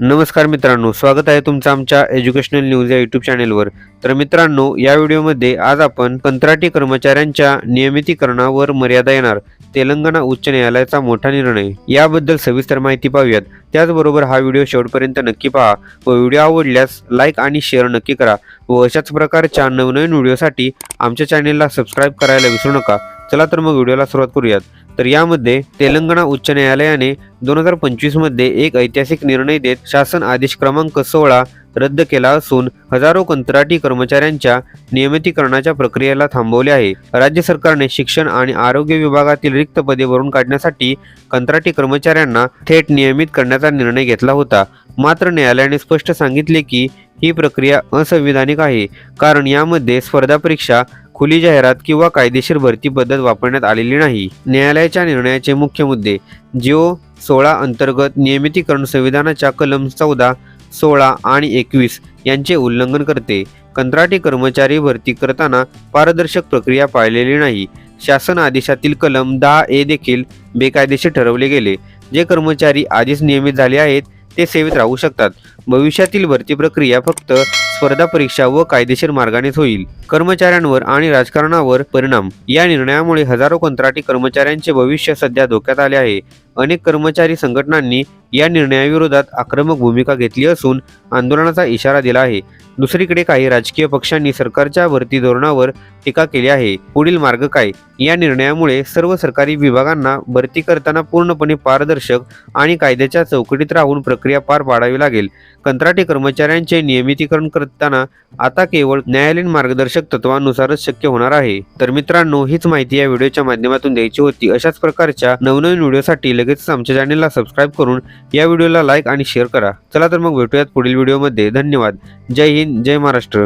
नमस्कार मित्रांनो स्वागत आहे तुमचं आमच्या एज्युकेशनल न्यूज या यूट्यूब चॅनेलवर तर मित्रांनो या व्हिडिओमध्ये आज आपण कंत्राटी कर्मचाऱ्यांच्या नियमितीकरणावर मर्यादा येणार. तेलंगणा उच्च न्यायालयाचा मोठा निर्णय. याबद्दल सविस्तर माहिती पाहूयात. त्याचबरोबर हा व्हिडिओ शेवटपर्यंत नक्की पहा व व्हिडिओ आवडल्यास लाईक आणि शेअर नक्की करा व अशाच प्रकारच्या नवनवीन व्हिडिओसाठी आमच्या चॅनेलला सबस्क्राईब करायला विसरू नका. चला तर मग व्हिडिओला सुरुवात करूयात. तर यामध्ये तेलंगणा उच्च न्यायालयाने दोन हजार पंचवीसमध्ये एक ऐतिहासिक निर्णय देत शासन आदेश क्रमांक सोळा रद्द केला असून हजारो कंत्राटी कर्मचाऱ्यांच्या नियमितीकरणाच्या प्रक्रियेला थांबवले आहे. राज्य सरकारने शिक्षण आणि आरोग्य विभागातील रिक्त पदे भरून काढण्यासाठी कंत्राटी कर्मचाऱ्यांना थेट नियमित करण्याचा निर्णय घेतला होता. मात्र न्यायालयाने स्पष्ट सांगितले की ही प्रक्रिया असंविधानिक आहे. कारण यामध्ये स्पर्धा परीक्षा खुली जाहिरात किंवा कायदेशीर भरती पद्धत वापरण्यात आलेली नाही. न्यायालयाच्या निर्णयाचे मुख्य मुद्दे जिओ सोळा अंतर्गत नियमितीकरण संविधानाच्या कलम चौदा सोळा आणि एकवीस यांचे उल्लंघन करते. कंत्राटी कर्मचारी भरती करताना पारदर्शक प्रक्रिया पाळलेली नाही. शासन आदेशातील कलम दहा ए देखील बेकायदेशीर ठरवले गेले. जे कर्मचारी आधीच नियमित झाले आहेत ते सेवेत राहू शकतात. भविष्यातील भरती प्रक्रिया फक्त स्पर्धा परीक्षा व कायदेशीर मार्गानेच होईल. कर्मचाऱ्यांवर आणि राजकारणावर परिणाम. या निर्णयामुळे हजारो कंत्राटी कर्मचाऱ्यांचे भविष्य सध्या धोक्यात आले आहे. अनेक कर्मचारी संघटनांनी या निर्णयाविरोधात आक्रमक भूमिका घेतली असून आंदोलनाचा इशारा दिला आहे. दुसरीकडे काही राजकीय पक्षांनी सरकारच्या भरती धोरणावर टीका केली आहे. पुढील मार्ग काय? या निर्णयामुळे सर्व सरकारी विभागांना भरती करताना पूर्णपणे पारदर्शक आणि कायद्याच्या चौकटीत राहून प्रक्रिया पार पाडावी लागेल. कंत्राटी कर्मचाऱ्यांचे नियमितीकरण करताना आता केवळ न्यायालयीन मार्गदर्शक तत्वानुसारच शक्य होणार आहे. तर मित्रांनो हीच माहिती या व्हिडिओच्या माध्यमातून द्यायची होती. अशाच प्रकारच्या नवनवीन व्हिडिओसाठी लगेच आमच्या चॅनेलला सबस्क्राईब करून या व्हिडिओला लाईक आणि शेअर करा. चला तर मग भेटूयात पुढील व्हिडिओमध्ये. धन्यवाद. जय हिंद जय महाराष्ट्र.